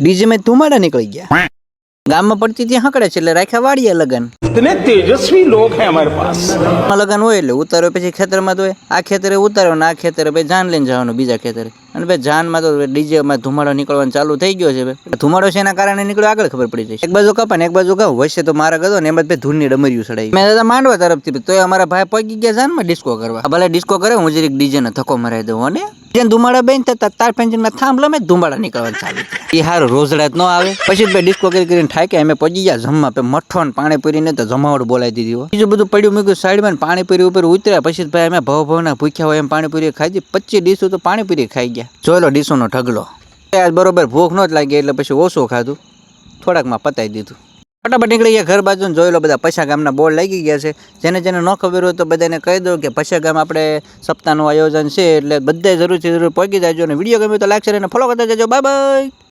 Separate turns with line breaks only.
DJ મેં ધુમાડા નીકળી ગયા. ગામમાં પડતી ત્યાં હકડે છે એટલે રાખ્યા વાળીએ લગન.
ઇતને તેજસ્વી લોક હે અમારે
પાસ લગન હોય એટલે ઉતારો પછી ખેતરમાં તો આ ખેતરે ઉતારો ને આ ખેતરે પછી જાન લઈને જવાનું બીજા ખેતરે. અને ભાઈ જાનમાં તો ડીજે ડીજેમાં ધુમાડો નીકળવાનું ચાલુ થઈ ગયો છે ભાઈ ધુમાડો છે એના કારણે નીકળ્યો આગળ ખબર પડી જાય એક બાજુ કપા ને એક બાજુ ઘઉં વચ્ચે તો મારા ગયો ને એમ જ ભાઈ ધૂળની ડમર્યું સડાઈ. મેં દાદા માંડવા તરફથી તો અમારા ભાઈ પગી ગયા જાનમાં ડિસ્કો કરવા. ભલે ડિસ્કો કરે હું જરીક ડીજેને થકો મરાઈ દઉં અને જ્યાં ધુમાડા બેન થતા, તાર પેન્શનમાં થાંભલા મેં ધુમાડા નીકળવાનું ચાલુ એ હારું રોજડા ન આવે. પછી ભાઈ ડિસ્કો કરી કરીને થાય કે અમે પહોંચી ગયા, જમવા પે મઠો ને પાણી પૂરીને તો જમાવડ બોલાવી દીધી. બીજું બધું પડ્યું મૂક્યું સાઈડમાં પાણી પાણીપુરી ઉપર ઉતર્યા. પછી ભાઈ અમે ભવ ભવના ભૂખ્યા હોય એમ પાણીપુરી ખાઈ ખાધી. પચીસ ડીશું તો પાણીપુરી ખાઈ ગયા. જોયેલો લો ડીશોનો ઢગલો. આજ બરોબર ભૂખ ન જ લાગી એટલે પછી ઓછું ખાધું. થોડાકમાં પતાવી દીધું. ફટાફટ નીકળી ગયા, ઘર બાજુ જોઈ લો બધા, પછા ગામના બોર્ડ લાગી ગયા છે. જેને જેને ન ખબર હોય તો બધાને કહી દો કે પછા ગામ આપણે સપ્તાહનું આયોજન છે, એટલે બધા જરૂરથી જરૂર પહોંચી જાજો અને વીડિયો ગમ્યો તો લાગશે અને ફોલો કરતા જજો. Bye bye